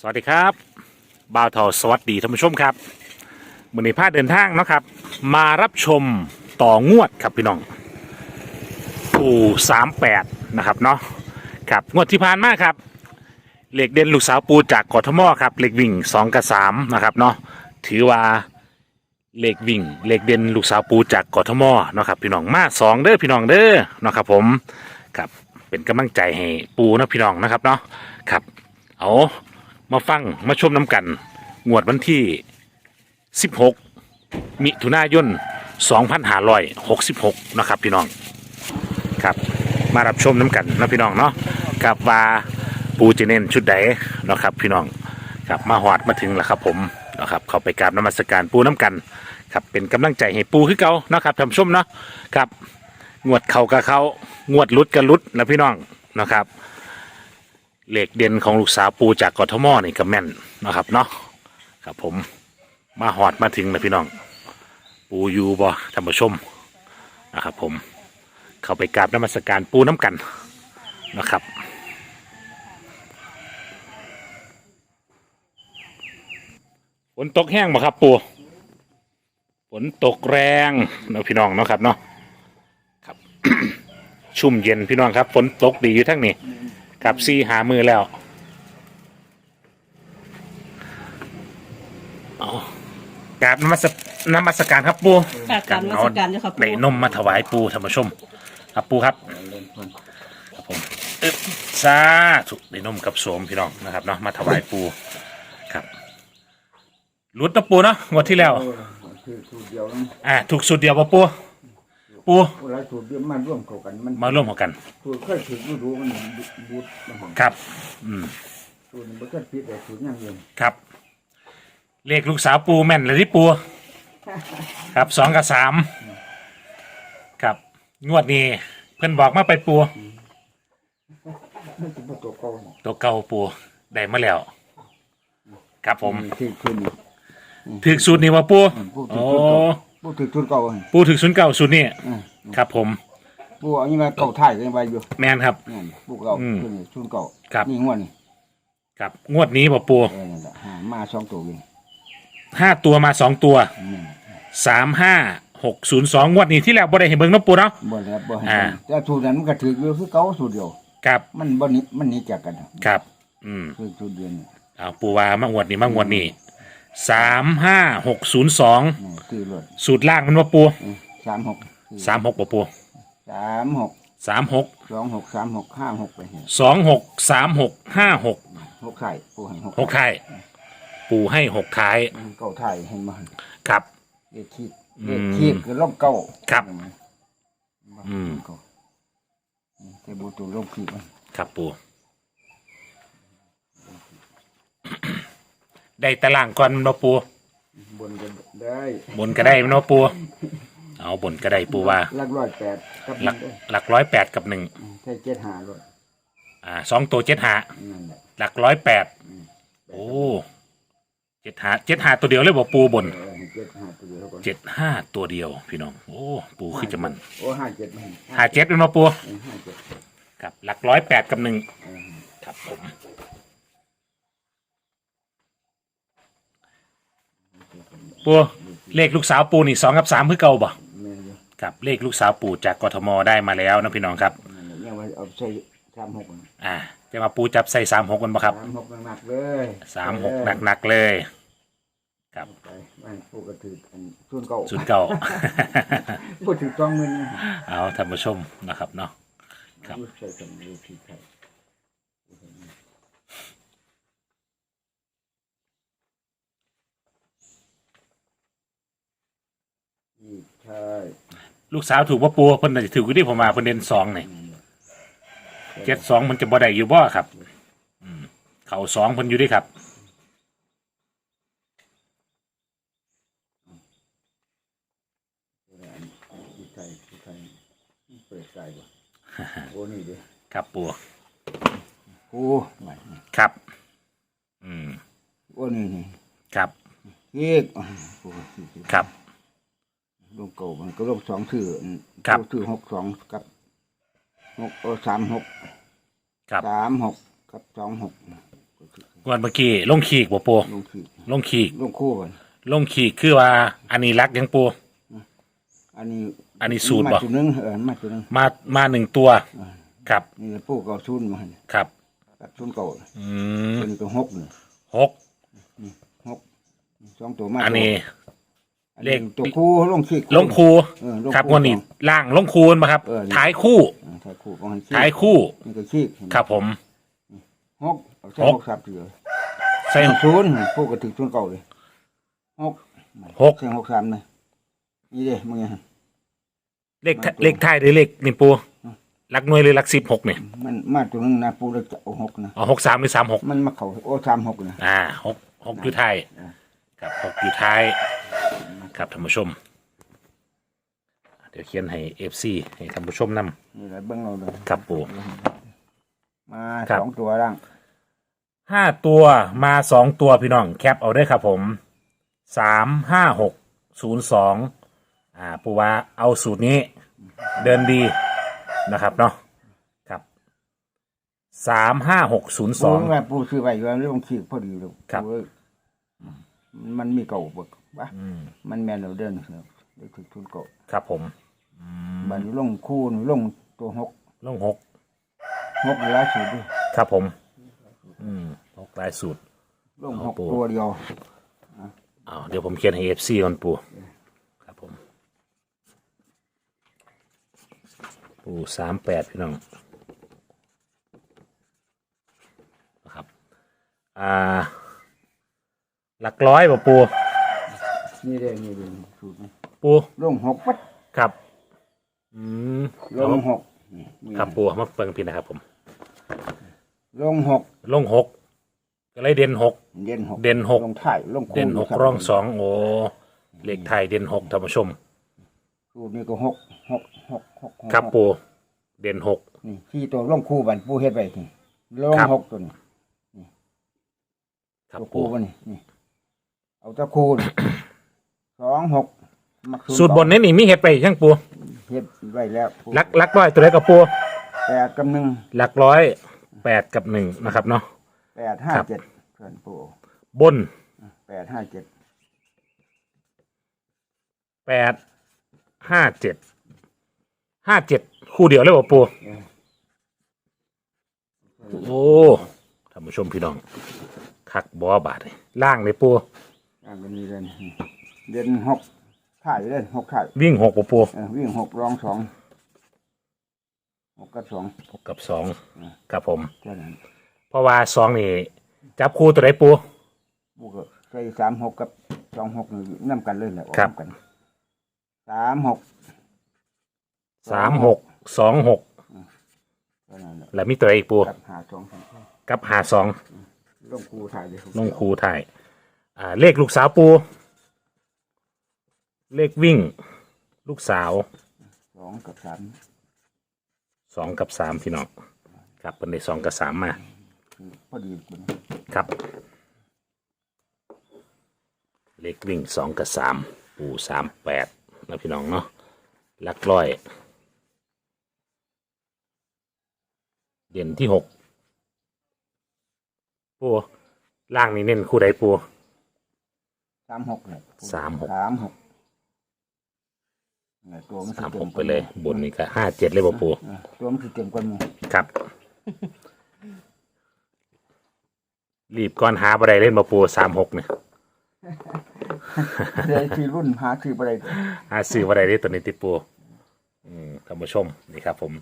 สวัสดีครับบ่าวทอสวัสดีท่านผู้ชมครับมือนี้พาเดินทางเนาะครับ มารับชมต่องวดครับพี่น้องปูสามแปดนะครับเนาะครับงวดที่ผ่านมาครับเหล็กเด่นลูกสาวปูจากกทมครับเหล็กวิ่งสองกับสามนะครับเนาะถือว่าเหล็กวิ่งเหล็กเด่นลูกสาวปูจากกทมเนาะครับพี่น้องมาสองเด้อพี่น้องเด้อเนาะครับผมครับเป็นกำลังใจให้ปูนะพี่น้องนะครับเนาะครับเอา มาฟังมาชมน้ำกัน งวดวันที่ 16 มิถุนายน 2566 นะครับพี่น้องครับ มารับชมน้ำกันนะพี่น้องเนาะกับว่าปูจะเน้นชุดใดนะครับพี่น้องครับมาหอดมาถึงแล้วครับผมนะครับเข้าไปกราบนมัสการปูน้ำกันครับเป็นกำลังใจให้ปูคือเก่านะครับท่านชมเนาะครับงวดเขากับเขางวดลุดกับลุดนะพี่น้องนะครับ เหล็กเด่นของลูกสาวปูจากกทมนี่ก็แม่นนะครับเนาะครับผมมาหอดมาถึงนะพี่น้อง ปูอยูบ่ท่านผู้ชมนะครับ ผมเข้าไปกราบนมัสการปูน้ำกันนะครับฝนตกแห้งบ่ครับปูฝนตกแรงนะพี่น้องเนาะครับเนาะครับ ชุ่มเย็นพี่น้องครับ ฝนตกดีอยู่ทั้งนี้ กับซีหามือแล้วเอากราบนมัสนมัสการครับปูกราบนมัสการเจ้าค่ะปู่ ได้นมมาถวายปูธรรมชม ครับปูครับ ครับผมเอ๊บสาธุได้นมกับโสมพี่น้องนะครับเนาะมาถวายปูครับรุดนะปูเนาะงวดที่แล้ว คือสูตรเดียวนะอ่าถูกสุดเดียวปะปู ปูเวลาสูตรเดียวมันร่วมเข้ากันมันมาร่วมกันสูตรเคยถือไม่รู้มันบูดมันหอมครับ อืมสูตรมันเคยผิดแต่สูตรยังเงินครับ เลขลูกสาวปูแม่นเลยที่ปูครับสองกับสามครับ งวดนี้เพื่อนบอกมาไปปูไม่ถึงตัวเก่าตัวเก่าปูได้มาแล้ว ครับผมที่ขึ้นถึกสูตรนี้ว่าปูผู้ถืโอ้อสูตรเก่า ผู้ถือสูตรเก่าปูถึกศูนย์เก่าสูตรนี้อืมครับ ผม ผู้เอาอย่างไรเก่าถ่ายกันไปอยู่แมนครับนี่ผู้เก่าอืมขึ้นสูตรเก่าครับ นี่งวดนี่ครับ งวดนี้บ่ปูเออนั่นแหละหามาสองตัวเองห้าตัวมาสองตัวนี่สามห้าหกศูนย์สองงวดนี้ที่แล้วบ่ได้เห็นเบิ่งเนาะปูเนาะ บ่แล้วบ่ให้อ่า แต่สูตรนั้นมันก็ถืออยู่คือเก่าสูตรเดียว ครับมันบ่หนี้มันหนี้จากกันครับ อืมคือสูตรเดียวนี่เอาปูว่ามางวดนี้มางวดนี้ สามห้าหกศูนย์สองนี่คือรถสูตรล่างมันว่าปูสามหกสามหกปะปูสามหกสามหกสองหกสามหกห้าหกไปเห็นสองหกสามหกห้าหกหกไข่ปูให้หกหกท้ายปูให้หกท้ายเก้าไทยเห็นมันครับ เด็กขีดอืมเด็กขีดคือล่มเก้าครับอือืมเก้าแต่บูตูล่มขีดมันครับปู ได้ตารางก่อนมันบ่ปู บนก็ได้บนก็ได้มันบ่ปู เอาบนก็ได้ปูว่าลักร้อยแปดกับหลักหนึ่งหลักร้อยแปดกับหนึ่งใช่เจ็ดหาเลยอ่าสองตัวเจ็ดหานั่นแหละหลักร้อยแปดโอ้เจ็ดหาเจ็ดหาตัวเดียวเลยบ่ปูบนเออเจ็ดหาตัวเดียวก่อนเจ็ดห้าตัวเดียวพี่น้องโอ้ปูคือจะมันโอ้ห้าเจ็ดมันหาเจ็ดเป็นมาปูเออห้าเจ็ดครับหลักร้อยแปดกับหนึ่งเออครับผม ปูเลขลูกสาวปูนี่สองกับสามคือเก่าบ่แม่นอยู่ครับเลขลูกสาวปูจากกทมได้มาแล้วนะพี่น้องครับ นั่นแหละยังว่าเอาใส่สามหกนะอ่าจะมาปูจับใส่สามหกกันบ่ครับสามหกหนักๆเลยสามหกหนักๆเลย ครับ ไปไม่ผู้กระถืออันส่วนเก่าศูนย์เก่า ผู้ถือต้องเงินนะเอาท่านผู้ชมนะครับเนาะ ครับ ใส่สมรู้ที่ไทยอีกใช่ ลูกสาวถูกว่าปูเพิ่นน่าจะถือกูที่ผมมาเพิ่นเด่นสองนี่เจ็ดสองมันจะบ่ได้อยู่บ่ครับ อืมเขาสองเพิ่นอยู่เด้วยครับที่ไทยที่ไทยเปิดใจบ่โอ้นี่ดิครับปูโอ้ไม่ครับ อืมโอ้นี่นี่ครับ เอกครับ ลูกเก่ามันก็ลูกสองถือครับลูกถือหกสองกับหกโอ้สามหกครับสามหกกับสองหกก็คืองวดเมื่อกี้ลงขีกบ่ปูลงขีดลงขีกลงคู่ก่อนลงขีกคือว่า อันนี้รักยังปู อันนี้อันนี้สูตรบ่ มาตัวหนึงเออมาตัวหนึงมามาหนึ่งตัวครับนี่ปู่เก่าชุนมาให้ครับ กับชุนเก่าอืมเป็นตัวหกนี่หกหกสองตัวมาอันนี้อัน เลนี้ขตัวคู่ลงขีดลงคูเออลง ครับคู่งวดนี้ล่างลงคูนมาครับเออท้ายคู่อ่าท้ายคู่ของให้ขีดท้ายคู่นี่ก็ขีดครับผม หกเอาใส่หก หกสับเลยใส่ศูนย์ปู่ก็ถึงชุนเก่าเลยหกหกใส่หกสามเลยนี่เด้มึงไง เลขท้ายเลขท้ายหรือเลขนี่ปูหลักหน่วยหรือหลักสิบหกเนี่ยมันมาตัวหนึงนะปู่เลยจะเอาหกนะอ๋อหกสามหรือสามหกมันมาเข่าโอ้สามหกนะอ่าหกหกอยู่ท้ายอ่าครับหกอยู่ท้าย ครับท่านผู้ชม เดี๋ยวเขียนให้เอฟซีให้ท่านผู้ชมนนี่แหละเบิ้งเราเลยำครับปูมาครับ สองตัวร่างห้าตัวมาสองตัวพี่น้องแคปเอาได้ครับผมสามห้าหกศูนย์สองอ่าปูว่าเอาสูตรนี้ เดินดีนะครับเนาะครับสามห้าหกศูนย์สปูองแม่ปูซื้อไว้อยู่แล้วเรื่องขีดพอดีเลยครับ ปูเอ้ยมันมีเก่าปก วะมันแม่นเราเดินเดี๋ยวถึงทุนเก่าครับผมบันนี้ลงคู่นี่ลงตัวหกลงหกหกเวลาสูตรด้วยครับผม อืมหกลายสูตร ลงหกปูตัวเดียวอ้าวเดี๋ยวผมเขียนให้เอฟซีก่อนปูครับผม ปูสามแปดพี่น้องนะครับ อ่า หลักร้อยป่ะปู นี่เด้นี่เด้สูตรนี่ปูลงหกปัดครับ อืมลงหกนี่นี่ครับปูมาเปิงพี่นะครับผม ลงหกลงหกก็เลยเด่นหก เด่นหกเด่นหก ลงถ่ายลงคู่เด่นหกครับร่องสองโอ้เลขไทยเด่นหกท่านผู้ชม สูตรนี่ก็หกหกหกหกหกครับปูเด่นหก นี่ที่ตัวลงคู่บันปูเฮ็ดไว้นี่ลงครับ หกตัวนี้ครับตัวปู คู่บันนี่นี่เอาตะคู่นี่สอง หกมักสูตรบนนี้นี่มีเห็ดไปช่างปูเฮ็ดไว้แล้วปูลักลักร้อยตัวไหนกับปูแปดกับหนึ่งหลักร้อยแปดกับหนึ่งนะครับเนาะ แปดห้าครับ เจ็ดเพื่อนปูบนแปดห้าเจ็ดแปดห้าเจ็ดห้าเจ็ดคู่เดียวเลยป่ะปูโอ้ท่านผู้ชมพี่น้องคักบอบาทเลยล่างเลยปูอ่าก็มีเล่นนี่ เด่นหกถ่ายเล่นหกถ่ายวิ่งหกป่ะปูเออวิ่งหกรองสองหกกับสองหกกับสองครับผมแค่นั้นเพราะว่าสองนี่ จับคู่ตัวไหนปูปูก็ใส่สามหกกับสองหกนี่น้ำกันเลยแหละออกครับนำกันสามหกสามหกสองหกแค่นั้นแหละแล้วมีตัวไหนอีกปู กับหาสองกับหาสองลงครูถ่ายเลยลงครูถ่ายอ่าเลขลูกสาวปู เลขวิ่ง ลูกสาวสองกับสามสองกับสามพี่น้องครับเป็นได้สองกับสามมาพอดีเป็นครับ เลขวิ่งสองกับสามปูสามแปดนะพี่น้องเนาะหลักร้อย เด่นที่หกปูล่างนี่เน้นคู่ใดปูสามหกเลยสามหกสามหกเนี่ย ตัวมันสิสามต็หกไปเลย บนนี่ก็ห้าเจ็ดเลยป่ะปูเออตัวมันสิเต็มกันหมดครับ รีบก่อนหาบัไดเล่นมาปูสามหกเนี่ยเดี๋ยวที่รุ่นหาคืออะไรหาซื้อบัไดได้ตัวนี้ติดปูอืมท่านผู้ชมนี่ครับ ผม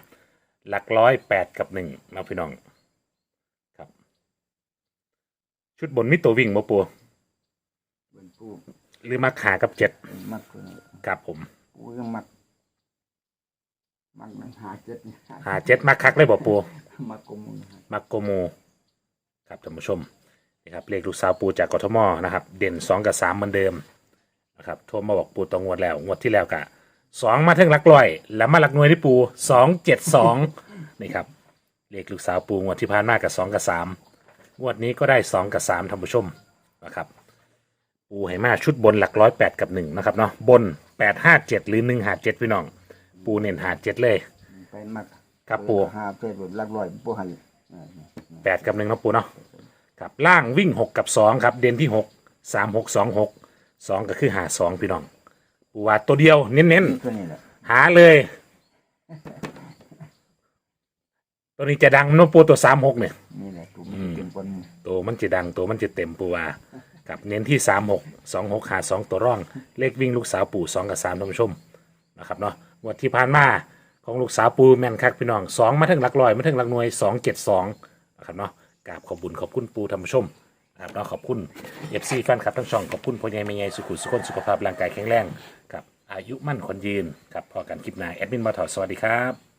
หลักร้อยแปดกับหนึ่งนะพี่น้อง ครับ ชุดบนมิตัววิ่งมาปูเป็นผู้หรือมาขากับเจ็ด มักตัวนี้ ครับผม ผู้ยังมักมักมันหาเจ็ดนี่หาเจ็ดมาคักเลยบ่ปูมักกลมนะมักโกโมครับท่านผู้ชมนี่ครับเลขลูกสาวปูจากกทมนะครับ เด่นสองกับสามเหมือนเดิมนะครับโทรมาบอกปูตองวดแล้วงวดที่แล้วกะสองมาถึงหลักร้อย แล้วมาหลักหน่วยที่ปูสองเจ็ดสองนี่ครับเลขลูกสาวปูงวดที่ผ่านมากับสองกับสามงวดนี้ก็ได้สองกับสามท่านผู้ชมนะครับ ปูให้มาชุดบนหลักร้อยแปดกับหนึ่งนะครับเนาะบน แปดห้าเจ็ดหรือหนึ่งห้าเจ็ดพี่น้อง ปูเน้นหาเจ็ดเลย ไปมักครับปู่หาเจ็ดบนลักลอยผู้ให้เออแปดกับหนึ่งเนาะปูเนาะครับล่างวิ่งหกกับสองครับ เด่นที่หกสามหกสองหกสองก็คือหาสองพี่น้อง ปูว่าตัวเดียวเน้นตัวนี้แหละๆหาเลย ตัวนี้จะดังโนปูตัวสามหกเนี่ย นี่แหละตัวมันเป็นคนตัวมันจะดังตัวมันจะเต็มปูว่า กับเน้นที่สามหกสองหกหาสองตัวร่อง เลขวิ่งลูกสาวปู่สองกับสามท่านผู้ชมนะครับเนาะงวันที่ผ่านมาของลูกสาวปูแม่นคักพี่น้องสองมาถึงหลักลอยมาถึงหลักหน่วยสองเจ็ดสองนะครับเนาะกราบขอบคุญขอบคุณปูท่านผู้ชมนะครับเนาะขอบคุณเอฟซีแฟนคลับทั้งช่องขอบคุณพ่อใหญ่แม่ใหญ่สุขุมสุขคนสุขภาพร่างกายแข็งแรงกับอายุมั่นคนยืนครับพอกันคลิปหน้าแอดมินมาถอดสวัสดีครับ